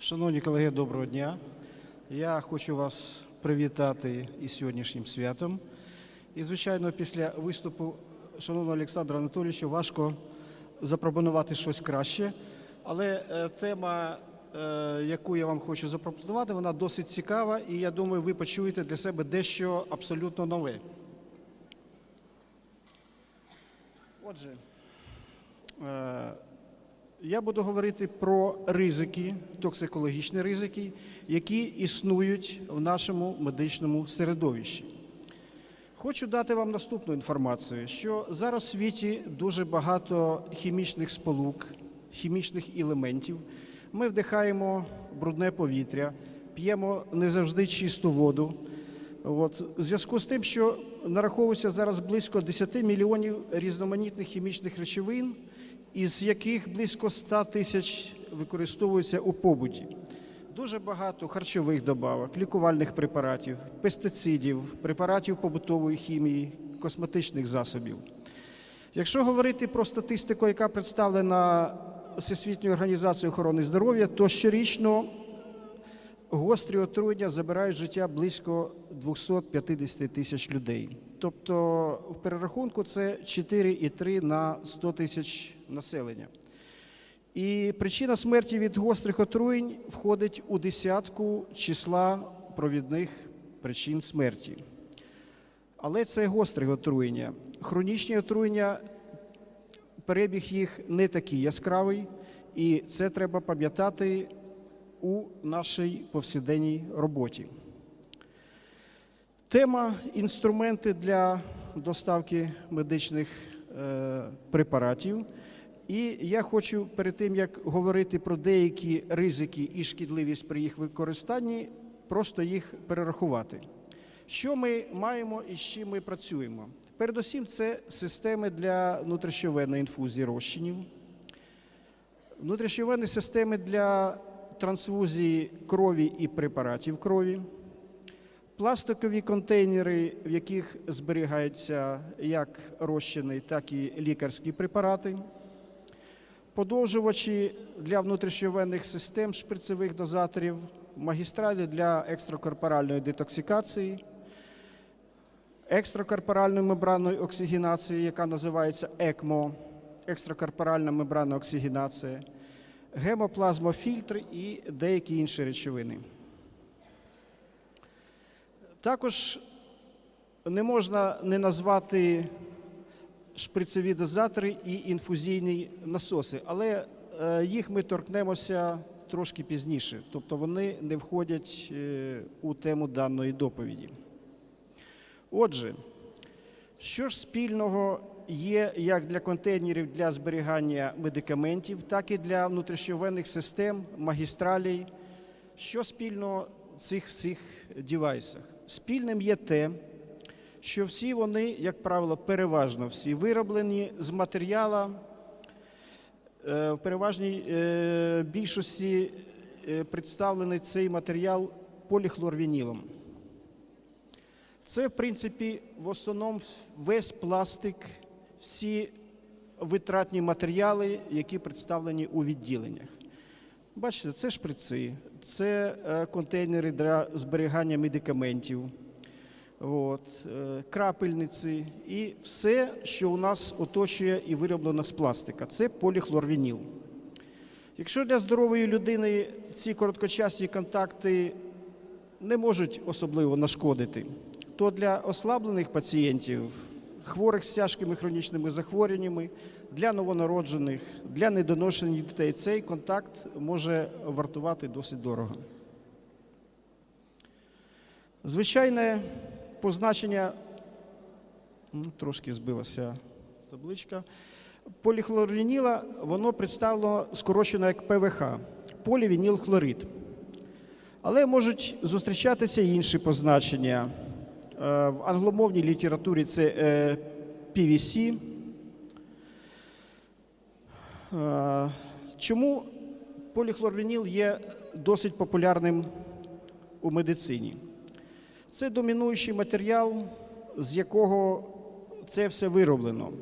Шановні колеги, доброго дня. Я хочу вас привітати із сьогоднішнім святом. І, звичайно, після виступу шановного Олександра Анатолійовича важко запропонувати щось краще. Але е, тема, е, яку я вам хочу запропонувати, вона досить цікава, і я думаю, ви почуєте для себе дещо абсолютно нове. Отже, е, я буду говорити про ризики, токсикологічні ризики, які існують в нашому медичному середовищі. Хочу дати вам наступну інформацію, що зараз в світі дуже багато хімічних сполук, хімічних елементів. Ми вдихаємо брудне повітря, п'ємо не завжди чисту воду. От, в зв'язку з тим, що нараховується зараз близько 10 мільйонів різноманітних хімічних речовин, із яких близько 100 тисяч використовуються у побуті. Дуже багато харчових добавок, лікувальних препаратів, пестицидів, препаратів побутової хімії, косметичних засобів. Якщо говорити про статистику, яка представлена Всесвітньою організацією охорони здоров'я, то щорічно гострі отруєння забирають життя близько 250 тисяч людей. Тобто в перерахунку це 4,3 на 100 тисяч населення. І причина смерті від гострих отруєнь входить у десятку числа провідних причин смерті. Але це гострі отруєння. Хронічні отруєння, перебіг їх не такий яскравий, і це треба пам'ятати у нашій повсякденній роботі. Тема інструменти для доставки медичних е, препаратів. І я хочу перед тим, як говорити про деякі ризики і шкідливість при їх використанні, просто їх перерахувати. Що ми маємо і з чим ми працюємо? Передусім, це системи для внутрішньовенної інфузії розчинів, внутрішньовенні системи для трансфузії крові і препаратів крові, пластикові контейнери, в яких зберігаються як розчини, так і лікарські препарати подовжувачі для внутрішньовенних систем шприцевих дозаторів, магістралі для екстракорпоральної детоксикації, екстракорпоральної мембранної оксигенації, яка називається ЕКМО, екстракорпоральна мембранна оксигенація, гемоплазмофільтри і деякі інші речовини. Також не можна не назвати шприцеві дозатори і інфузійні насоси, але е, їх ми торкнемося трошки пізніше, тобто вони не входять е, у тему даної доповіді. Отже, що ж спільного є як для контейнерів для зберігання медикаментів, так і для внутрішньовенних систем, магістралей. Що спільного в цих всіх девайсах? Спільним є те, що всі вони, як правило, переважно всі вироблені з матеріала, е, в переважній е, більшості е, представлений цей матеріал поліхлорвінілом. Це, в принципі, в основному весь пластик, всі витратні матеріали, які представлені у відділеннях. Бачите, це шприци, це контейнери для зберігання медикаментів от, е, крапельниці і все, що у нас оточує і вироблено з пластика. Це поліхлорвініл. Якщо для здорової людини ці короткочасні контакти не можуть особливо нашкодити, то для ослаблених пацієнтів, хворих з тяжкими хронічними захворюваннями, для новонароджених, для недоношених дітей цей контакт може вартувати досить дорого. Звичайне позначення, ну, трошки збилася табличка. Поліхлорвініла, воно представлено скорочено як ПВХ, полівінілхлорид. Але можуть зустрічатися інші позначення. Е, В англомовній літературі це е, PVC. Е, Чому поліхлорвініл є досить популярним у медицині? Це домінуючий матеріал, з якого це все вироблено.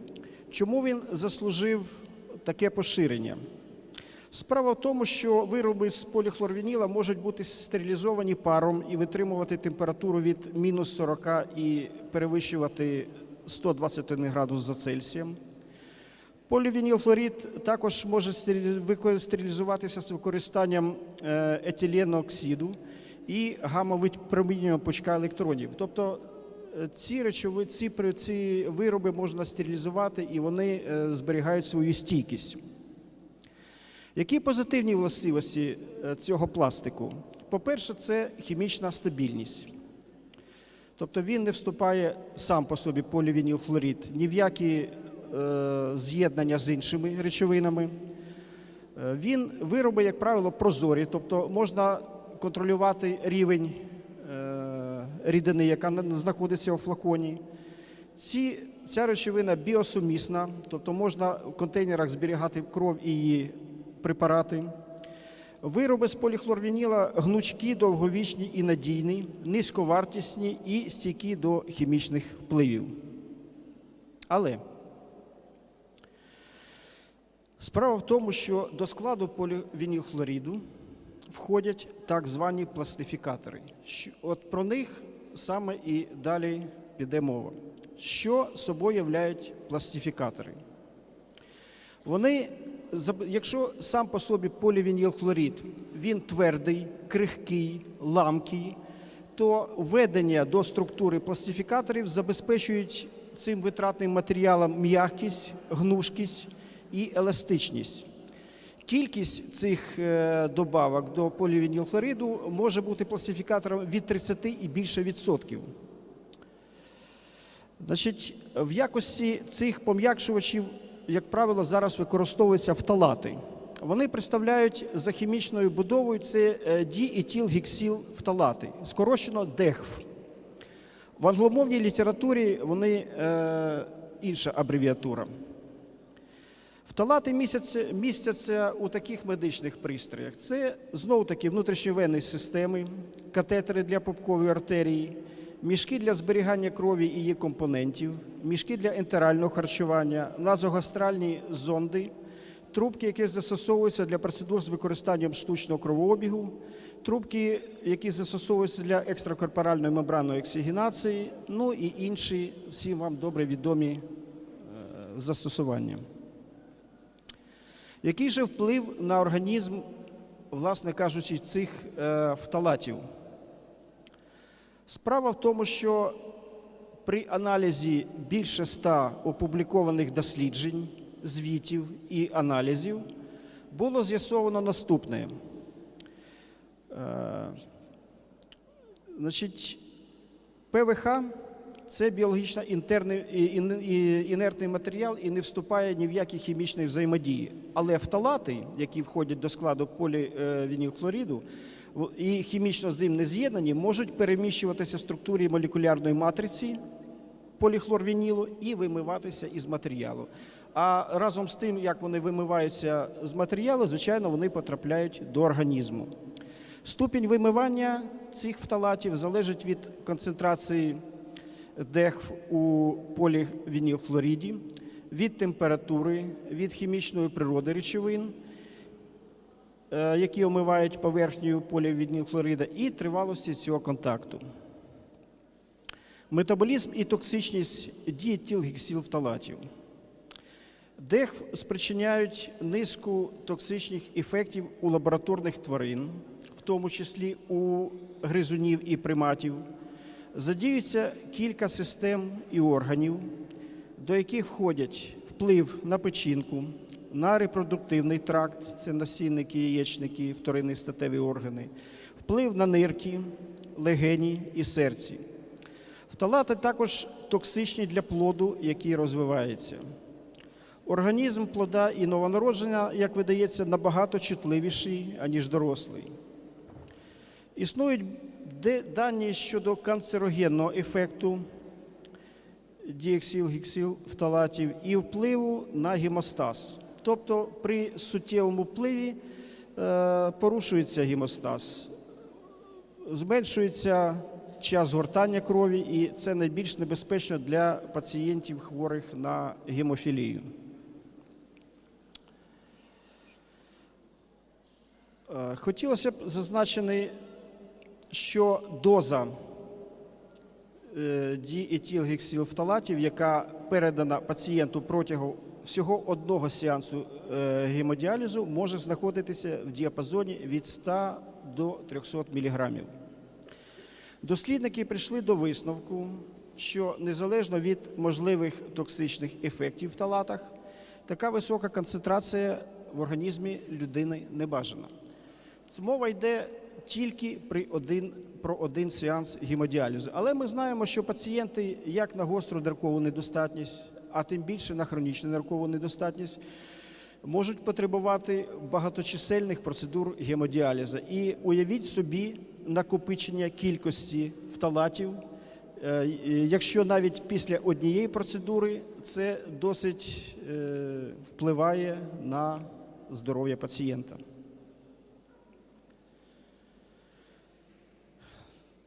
Чому він заслужив таке поширення? Справа в тому, що вироби з поліхлорвініла можуть бути стерилізовані паром і витримувати температуру від мінус 40 і перевищувати 121 градус за Цельсієм. Полівінілхлорид також може стерилізуватися з використанням е, оксиду і гамма-випромінювання пучка електронів. Тобто е, ці речови, ці, ці вироби можна стерилізувати і вони е, зберігають свою стійкість. Які позитивні властивості е, цього пластику? По-перше, це хімічна стабільність. Тобто він не вступає сам по собі полівінілхлорид ні в які е, з'єднання з іншими речовинами. Він вироби, як правило, прозорі, тобто можна контролювати рівень е, рідини, яка знаходиться у флаконі. Ці, ця речовина біосумісна, тобто можна в контейнерах зберігати кров і її препарати. Вироби з поліхлорвініла гнучкі, довговічні і надійні, низьковартісні і стійкі до хімічних впливів. Але справа в тому, що до складу полівінілхлоріду входять так звані пластифікатори. От про них саме і далі піде мова. Що собою являють пластифікатори? Вони, якщо сам по собі полівінілхлорид, він твердий, крихкий, ламкий, то введення до структури пластифікаторів забезпечують цим витратним матеріалам м'якість, гнушкість і еластичність. Кількість цих е, добавок до полівінілхлориду може бути пластифікатором від 30 і більше відсотків. Значить, в якості цих пом'якшувачів, як правило, зараз використовуються фталати. Вони представляють за хімічною будовою це е, діетилгексіл фталати, скорочено ДЕХФ. В англомовній літературі вони е, інша абревіатура. Фталати містяться, містяться у таких медичних пристроях. Це знову таки внутрішньовенні системи, катетери для пупкової артерії, мішки для зберігання крові і її компонентів, мішки для ентерального харчування, назогастральні зонди, трубки, які застосовуються для процедур з використанням штучного кровообігу, трубки, які застосовуються для екстракорпоральної мембранної оксигенації, ну і інші всім вам добре відомі е, застосування. Який же вплив на організм, власне кажучи, цих е, фталатів? Справа в тому, що при аналізі більше ста опублікованих досліджень, звітів і аналізів було з'ясовано наступне. Е, значить, ПВХ це біологічно інертний матеріал і не вступає ні в які хімічні взаємодії. Але фталати, які входять до складу полівінілхлоріду, і хімічно з ним не з'єднані, можуть переміщуватися в структурі молекулярної матриці поліхлорвінілу і вимиватися із матеріалу. А разом з тим, як вони вимиваються з матеріалу, звичайно, вони потрапляють до організму. Ступінь вимивання цих фталатів залежить від концентрації ДЕХ у полівінілхлоріді, від температури, від хімічної природи речовин, е, які омивають поверхню полівінілхлорида, і тривалості цього контакту. Метаболізм і токсичність діетилгексилфталатів. ДЕХ спричиняють низку токсичних ефектів у лабораторних тварин, в тому числі у гризунів і приматів. Задіються кілька систем і органів, до яких входять вплив на печінку, на репродуктивний тракт, це насінники, яєчники, вторинні статеві органи, вплив на нирки, легені і серці. Фталати також токсичні для плоду, який розвивається. Організм плода і новонародження, як видається, набагато чутливіший, аніж дорослий. Існують дані щодо канцерогенного ефекту діексилгексилфталатів і впливу на гемостаз. Тобто при суттєвому впливі е, порушується гемостаз, зменшується час згортання крові, і це найбільш небезпечно для пацієнтів, хворих на гемофілію. Е, Хотілося б зазначити, що доза е, яка передана пацієнту протягом всього одного сеансу е, гемодіалізу, може знаходитися в діапазоні від 100 до 300 мг. Дослідники прийшли до висновку, що незалежно від можливих токсичних ефектів в талатах, така висока концентрація в організмі людини не бажана. Мова йде тільки при один, про один сеанс гемодіалізу. Але ми знаємо, що пацієнти як на гостру ниркову недостатність, а тим більше на хронічну ниркову недостатність, можуть потребувати багаточисельних процедур гемодіалізу. І уявіть собі накопичення кількості фталатів. Е, Якщо навіть після однієї процедури це досить е, впливає на здоров'я пацієнта.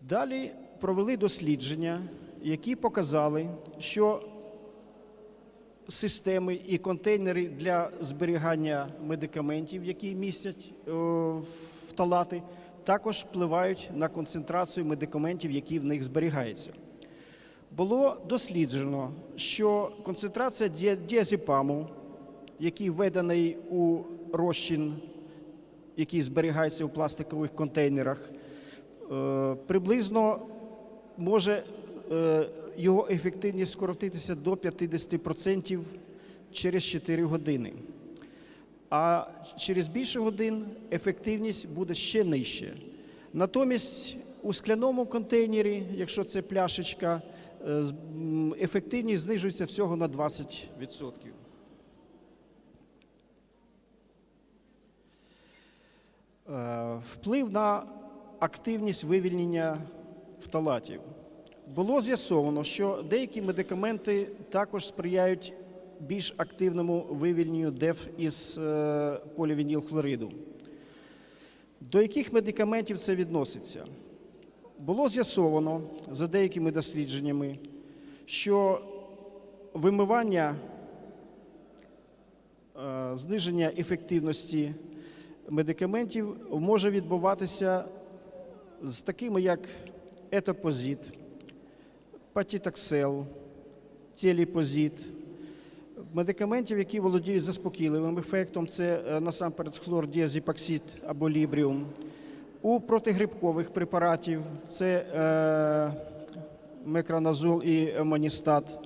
Далі провели дослідження, які показали, що системи і контейнери для зберігання медикаментів, які містять е, фталати, також впливають на концентрацію медикаментів, які в них зберігаються. Було досліджено, що концентрація діа- діазепаму, який введений у розчин, який зберігається у пластикових контейнерах, е, приблизно може е, його ефективність скоротитися до 50% через 4 години. А через більше годин ефективність буде ще нижче. Натомість у скляному контейнері, якщо це пляшечка, е, ефективність знижується всього на 20%. Е, Вплив на активність вивільнення фталатів. Було з'ясовано, що деякі медикаменти також сприяють більш активному вивільненню ДЕФ із е, полівінілхлориду. До яких медикаментів це відноситься? Було з'ясовано за деякими дослідженнями, що вимивання е, зниження ефективності медикаментів може відбуватися з такими, як етопозит, патітаксел, теліпозит, медикаментів, які володіють заспокійливим ефектом, це е, насамперед хлордіазепоксид або лібріум. У протигрибкових препаратів це е, мекроназол і емоністат.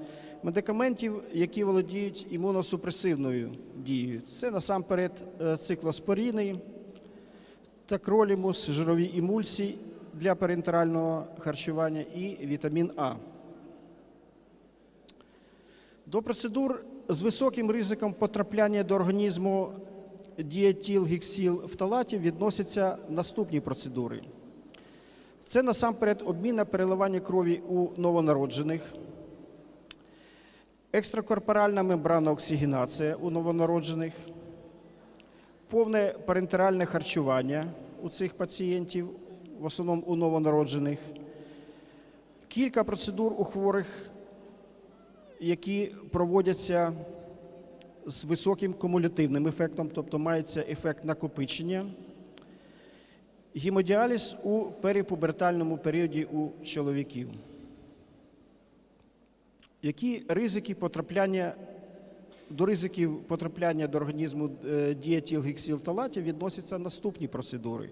Медикаментів, які володіють імуносупресивною дією. Це насамперед е, такролімус, жирові емульсії для парентерального харчування і вітамін А. До процедур з високим ризиком потрапляння до організму діетилгексилфталатів відносяться наступні процедури. Це насамперед обмінна переливання крові у новонароджених, екстракорпоральна мембранна оксигенація у новонароджених, повне парентеральне харчування у цих пацієнтів, в основному у новонароджених, кілька процедур у хворих, які проводяться з високим кумулятивним ефектом, тобто мається ефект накопичення, гемодіаліз у перепубертальному періоді у чоловіків. Які ризики потрапляння до ризиків потрапляння до організму е, діетилгексилфталатів відносяться наступні процедури: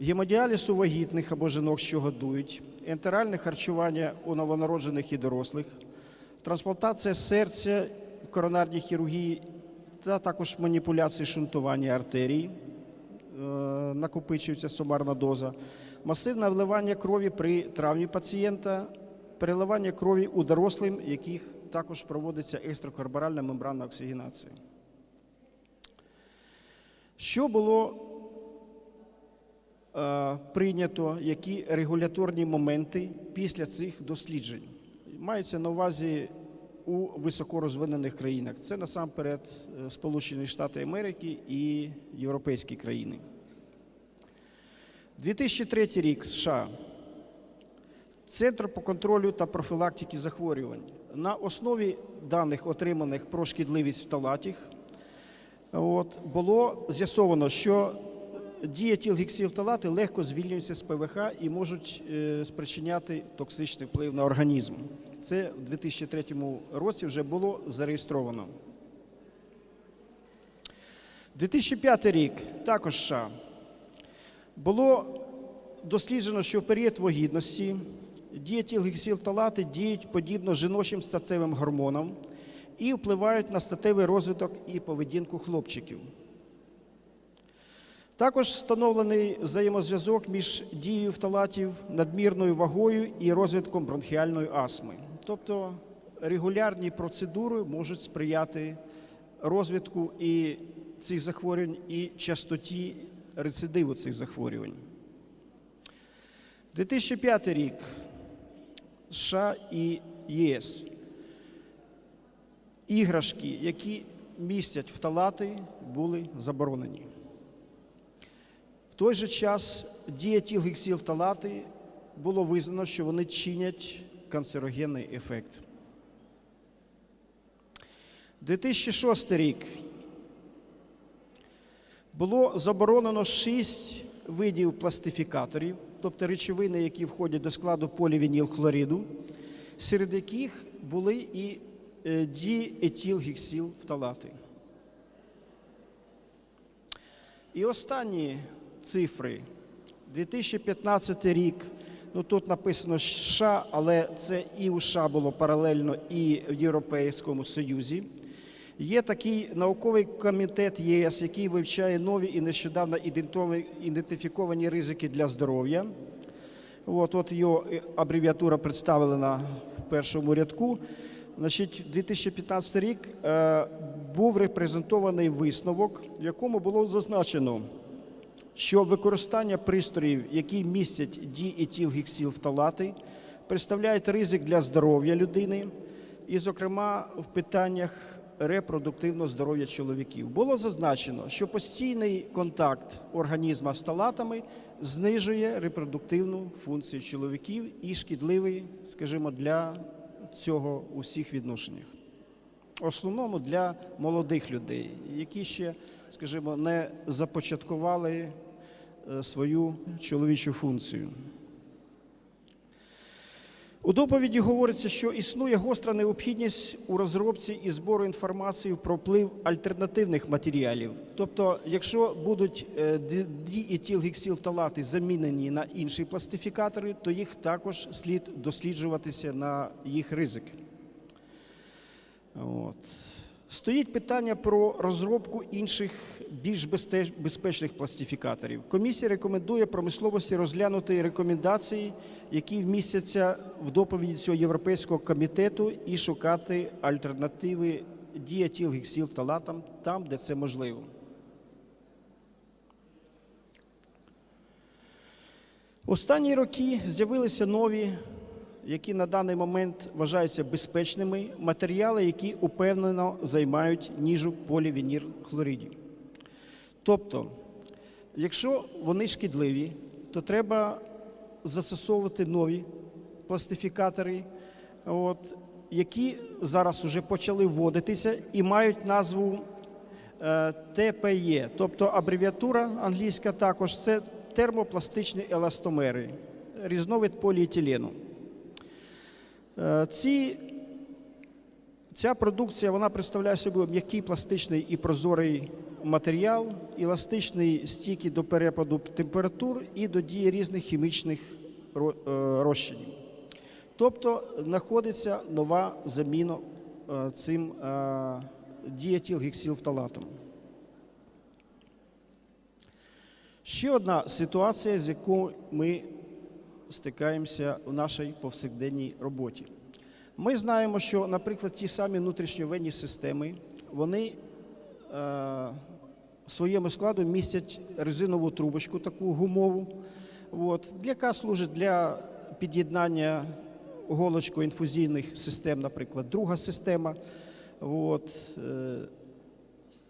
гемодіаліз у вагітних або жінок, що годують, ентеральне харчування у новонароджених і дорослих, трансплантація серця в коронарній хірургії та також маніпуляції шунтування артерій, е, накопичується сумарна доза, масивне вливання крові при травмі пацієнта, переливання крові у дорослим, яких також проводиться екстракорпоральна мембранна оксигенація. Що було е, прийнято, які регуляторні моменти після цих досліджень? Мається на увазі у високорозвинених країнах. Це насамперед е, Сполучені Штати Америки і європейські країни. 2003 рік США. Центр по контролю та профілактики захворювань. На основі даних, отриманих про шкідливість фталатів, от, було з'ясовано, що дієтилгексилфталати легко звільнюються з ПВХ і можуть е, спричиняти токсичний вплив на організм. Це в 2003 році вже було зареєстровано. 2005 рік також США. Було досліджено, що в період вагітності дієтилгексилфталати діють подібно жіночим статевим гормонам і впливають на статевий розвиток і поведінку хлопчиків. Також встановлений взаємозв'язок між дією фталатів, надмірною вагою і розвитком бронхіальної астми. Тобто регулярні процедури можуть сприяти розвитку і цих захворювань і частоті рецидиву цих захворювань. 2005 рік США і ЄС. Іграшки, які містять фталати, були заборонені. В той же час дієтилгексилфталати було визнано, що вони чинять канцерогенний ефект. 2006 рік було заборонено 6 видів пластифікаторів, тобто речовини, які входять до складу полівінілхлориду, серед яких були і е, діетилгексилфталати. І останні цифри. 2015 рік. Ну тут написано США, але це і у США було паралельно, і в Європейському Союзі. Є такий науковий комітет ЄС, який вивчає нові і нещодавно ідентифіковані ризики для здоров'я. От, от його е, абревіатура представлена в першому рядку. Значить, 2015 рік е, був репрезентований висновок, в якому було зазначено, що використання пристроїв, які містять діетилгексилфталати, представляють ризик для здоров'я людини, і, зокрема, в питаннях репродуктивного здоров'я чоловіків. Було зазначено, що постійний контакт організму з фталатами знижує репродуктивну функцію чоловіків і шкідливий, скажімо, для цього у всіх відношеннях. Основному для молодих людей, які ще, скажімо, не започаткували е, свою чоловічу функцію. У доповіді говориться, що існує гостра необхідність у розробці і збору інформації про вплив альтернативних матеріалів. Тобто, якщо будуть е, ді- діетилгексилфталати замінені на інші пластифікатори, то їх також слід досліджуватися на їх ризик. От. Стоїть питання про розробку інших більш безпечних пластифікаторів. Комісія рекомендує промисловості розглянути рекомендації, які вмістяться в доповіді цього європейського комітету, і шукати альтернативи діетилгексилфталатам там, де це можливо. Останні роки з'явилися нові, які на даний момент вважаються безпечними, матеріали, які упевнено займають ніжу полівінір хлоридів. Тобто, якщо вони шкідливі, то треба застосовувати нові пластифікатори, от, які зараз вже почали вводитися і мають назву е, ТПЕ, тобто абревіатура англійська також це термопластичні еластомери, різновид поліетилену. Е, Ці, ця продукція вона представляє собою м'який пластичний і прозорий матеріал, еластичний стійкий до перепаду температур і до дії різних хімічних е, розчинів. Тобто знаходиться нова заміна е, цим е, діетилгексилфталатом. Ще одна ситуація, з якою ми стикаємося в нашій повсякденній роботі. Ми знаємо, що, наприклад, ті самі внутрішньовенні системи, вони в своєму складу містять резинову трубочку, таку гумову, от, яка служить для під'єднання голочко-інфузійних систем, наприклад, друга система. От, е,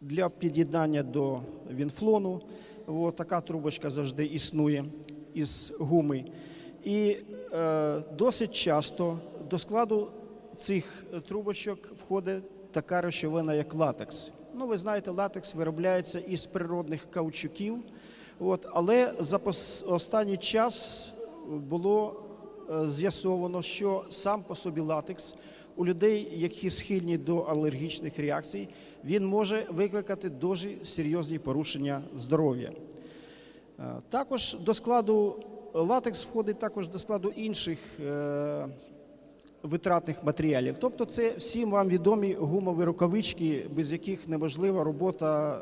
для під'єднання до вінфлону. От, така трубочка завжди існує із гуми. І е, досить часто до складу цих трубочок входить така речовина, як латекс. Ну, ви знаєте, латекс виробляється із природних каучуків. От, але за останній час було е, з'ясовано, що сам по собі латекс у людей, які схильні до алергічних реакцій, він може викликати дуже серйозні порушення здоров'я. Е, Також до складу латекс входить також до складу інших е, витратних матеріалів. Тобто, це всім вам відомі гумові рукавички, без яких неможлива робота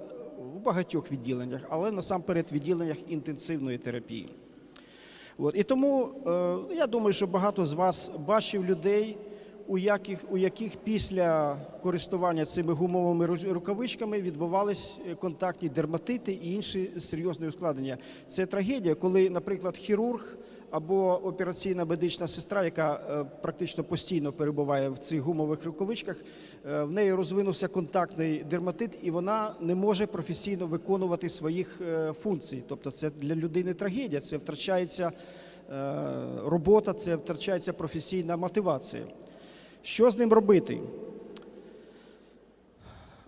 в багатьох відділеннях, але насамперед відділеннях інтенсивної терапії. От. І тому е, я думаю, що багато з вас бачив людей, у яких, у яких після користування цими гумовими рукавичками відбувались е, контактні дерматити і інші серйозні ускладнення. Це трагедія, коли, наприклад, хірург або операційна медична сестра, яка е, практично постійно перебуває в цих гумових рукавичках, е, в неї розвинувся контактний дерматит, і вона не може професійно виконувати своїх функцій. Тобто, це для людини трагедія, це втрачається робота, це втрачається професійна мотивація. Що з ним робити?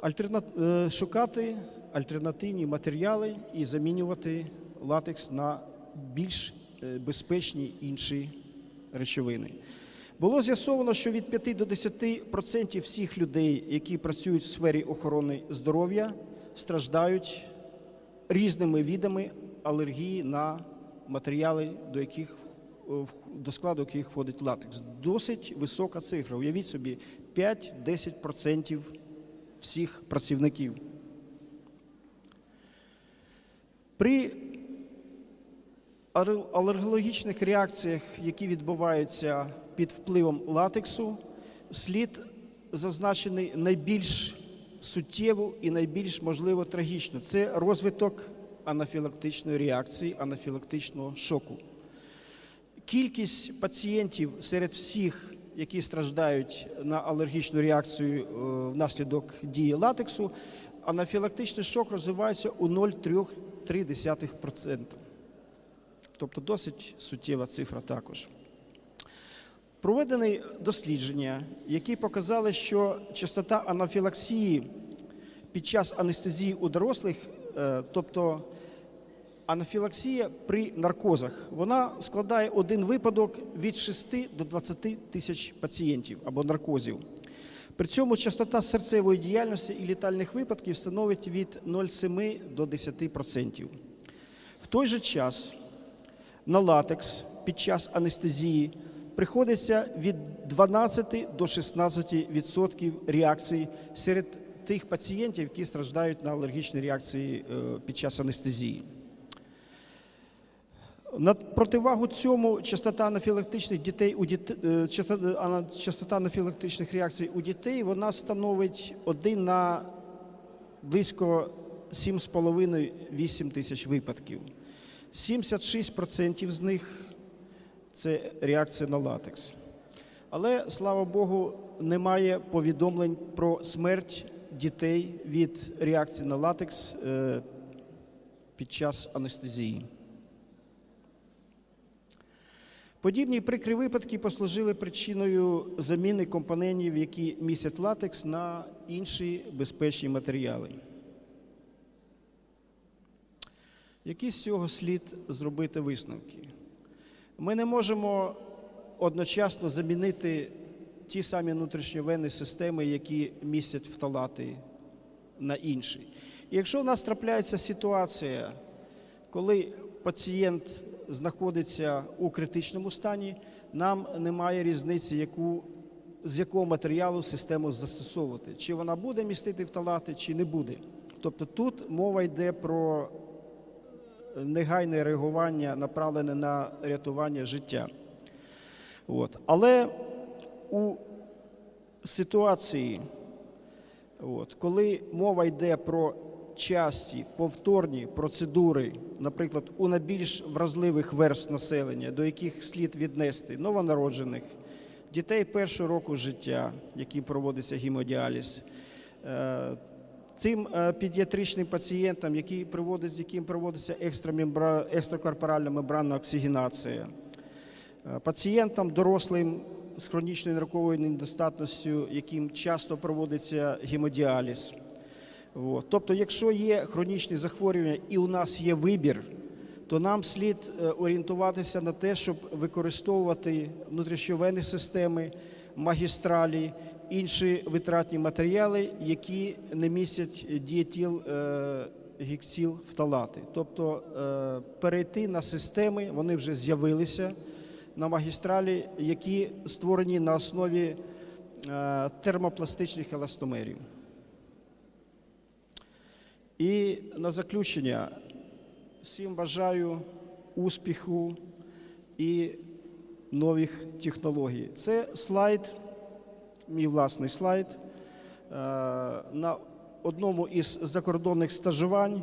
Альтерна... е, Шукати альтернативні матеріали і замінювати латекс на більш е, безпечні інші речовини. Було з'ясовано, що від 5 до 10% всіх людей, які працюють в сфері охорони здоров'я, страждають різними видами алергії на матеріали, до яких до складу яких входить латекс. Досить висока цифра. Уявіть собі, 5-10% всіх працівників. При алергологічних реакціях, які відбуваються під впливом латексу, слід зазначений найбільш суттєво і найбільш можливо трагічно. Це розвиток анафілактичної реакції, анафілактичного шоку. Кількість пацієнтів серед всіх, які страждають на алергічну реакцію е, внаслідок дії латексу, анафілактичний шок розвивається у 0,3%. Тобто досить суттєва цифра також. Проведені дослідження, які показали, що частота анафілаксії під час анестезії у дорослих, е, тобто анафілаксія при наркозах, вона складає один випадок від 6 до 20 тисяч пацієнтів або наркозів. При цьому частота серцевої діяльності і літальних випадків становить від 0,7 до 10%. В той же час на латекс під час анестезії приходиться від 12 до 16% реакцій серед тих пацієнтів, які страждають на алергічні реакції е, під час анестезії. На противагу цьому частота анафілактичних дітей у дітей, частота, анафілактичних реакцій у дітей вона становить 1 на близько 7,5-8 тисяч випадків. 76% з них це реакція на латекс. Але, слава Богу, немає повідомлень про смерть дітей від реакції на латекс е, під час анестезії. Подібні прикрі випадки послужили причиною заміни компонентів, які містять латекс, на інші безпечні матеріали. Які з цього слід зробити висновки? Ми не можемо одночасно замінити ті самі внутрішньовенні системи, які містять фталати на інші. І якщо в нас трапляється ситуація, коли пацієнт знаходиться у критичному стані, нам немає різниці, яку, з якого матеріалу систему застосовувати. Чи вона буде містити фталати, чи не буде. Тобто тут мова йде про негайне реагування, направлене на рятування життя. От. Але у ситуації, от, коли мова йде про часті повторні процедури, наприклад, у найбільш вразливих верст населення, до яких слід віднести новонароджених, дітей першого року життя, яким проводиться гемодіаліз, е, тим е, педіатричним пацієнтам, які з яким проводиться екстрамембра- екстракорпоральна мембранна оксигенація, Е, пацієнтам дорослим з хронічною нарковою недостатністю, яким часто проводиться гемодіаліз, От. Тобто, якщо є хронічні захворювання і у нас є вибір, то нам слід е, орієнтуватися на те, щоб використовувати внутрішньовенні системи, магістралі, інші витратні матеріали, які не містять дієтіл е, гіксіл фталати. Тобто е, перейти на системи, вони вже з'явилися на магістралі, які створені на основі термопластичних еластомерів. І на заключення всім бажаю успіху і нових технологій. Це слайд, мій власний слайд. е, На одному із закордонних стажувань е,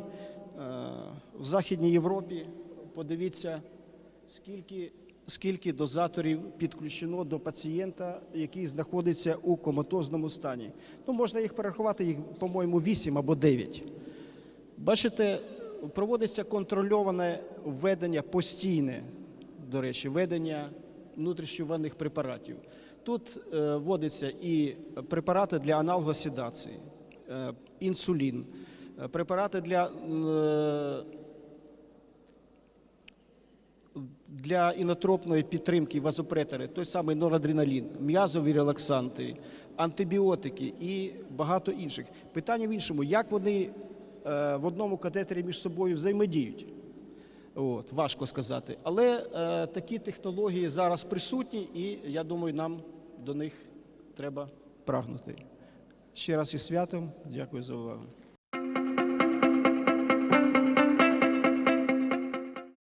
в Західній Європі. Подивіться, скільки, скільки дозаторів підключено до пацієнта, який знаходиться у коматозному стані. Ну, можна їх перерахувати, їх, по-моєму, 8 або 9. Бачите, проводиться контрольоване введення постійне, до речі, введення внутрішньовенних препаратів. Тут е, вводяться і препарати для аналгоседації, е, інсулін, е, препарати для, для інотропної підтримки вазопретори, той самий норадреналін, м'язові релаксанти, антибіотики і багато інших. Питання в іншому, як вони в одному катетері між собою взаємодіють. От, важко сказати. Але е, такі технології зараз присутні, і я думаю, нам до них треба прагнути. Ще раз із святом. Дякую за увагу.